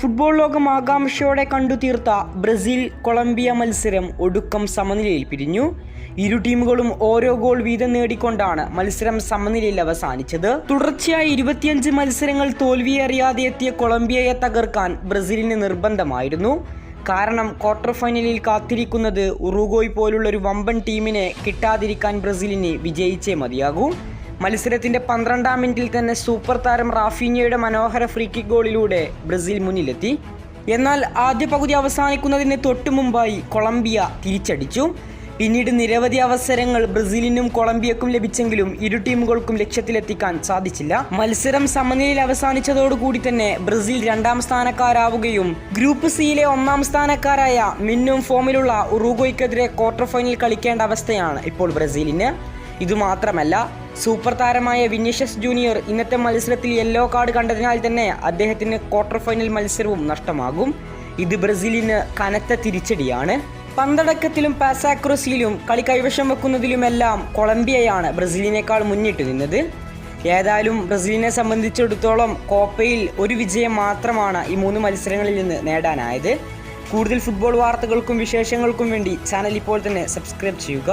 Football ലോകം ആകാംക്ഷയോടെ കണ്ടു തീർത്ത ബ്രസീൽ കൊളംബിയ മത്സരം ഒടുക്കം സമനിലയിൽ പിരിഞ്ഞു. ഇരു ടീമുകളും ഓരോ ഗോൾ വീതം നേടിക്കൊണ്ടാണ് മത്സരം സമനിലയിൽ അവസാനിച്ചത്. തുടർച്ചയായി ഇരുപത്തിയഞ്ച് മത്സരങ്ങൾ തോൽവിയറിയാതെ എത്തിയ കൊളംബിയയെ തകർക്കാൻ ബ്രസീലിന് നിർബന്ധമായിരുന്നു. കാരണം ക്വാർട്ടർ ഫൈനലിൽ കാത്തിരിക്കുന്നത് ഉറുഗോയ് പോലുള്ളൊരു വമ്പൻ ടീമിനെ കിട്ടാതിരിക്കാൻ ബ്രസീലിന് വിജയിച്ചേ മതിയാകൂ. മത്സരത്തിന്റെ പന്ത്രണ്ടാം മിനിറ്റിൽ തന്നെ സൂപ്പർ താരം റാഫീനിയയുടെ മനോഹര ഫ്രീ കിക്ക് ഗോളിലൂടെ ബ്രസീൽ മുന്നിലെത്തി. എന്നാൽ ആദ്യ പകുതി അവസാനിക്കുന്നതിന് തൊട്ടു മുമ്പായി കൊളംബിയ തിരിച്ചടിച്ചു. പിന്നീട് നിരവധി അവസരങ്ങൾ ബ്രസീലിനും കൊളംബിയക്കും ലഭിച്ചെങ്കിലും ഇരു ടീമുകൾക്കും ലക്ഷ്യത്തിലെത്തിക്കാൻ സാധിച്ചില്ല. മത്സരം സമനിലയിൽ അവസാനിച്ചതോടുകൂടി തന്നെ ബ്രസീൽ രണ്ടാം സ്ഥാനക്കാരാവുകയും ഗ്രൂപ്പ് സിയിലെ ഒന്നാം സ്ഥാനക്കാരായ മിന്നും ഫോമിലുള്ള ഉറുഗോയ്ക്കെതിരെ ക്വാർട്ടർ ഫൈനൽ കളിക്കേണ്ട അവസ്ഥയാണ് ഇപ്പോൾ ബ്രസീലിന്. ഇതുമാത്രമല്ല സൂപ്പർ താരമായ വിനീഷ്യസ് ജൂനിയർ ഇന്നത്തെ മത്സരത്തിൽ യെല്ലോ കാർഡ് കണ്ടതിനാൽ തന്നെ അദ്ദേഹത്തിന് ക്വാർട്ടർ ഫൈനൽ മത്സരവും നഷ്ടമാകും. ഇത് ബ്രസീലിന് കനത്ത തിരിച്ചടിയാണ്. പന്തടക്കത്തിലും പാസാക്രസിയിലും കളി കൈവശം വെക്കുന്നതിലുമെല്ലാം കൊളംബിയയാണ് ബ്രസീലിനേക്കാൾ മുന്നിട്ട് നിന്നത്. ഏതായാലും ബ്രസീലിനെ സംബന്ധിച്ചിടത്തോളം കോപ്പയിൽ ഒരു വിജയം മാത്രമാണ് ഈ മൂന്ന് മത്സരങ്ങളിൽ നിന്ന് നേടാനായത്. കൂടുതൽ ഫുട്ബോൾ വാർത്തകൾക്കും വിശേഷങ്ങൾക്കും വേണ്ടി ചാനൽ ഇപ്പോൾ തന്നെ സബ്സ്ക്രൈബ് ചെയ്യുക.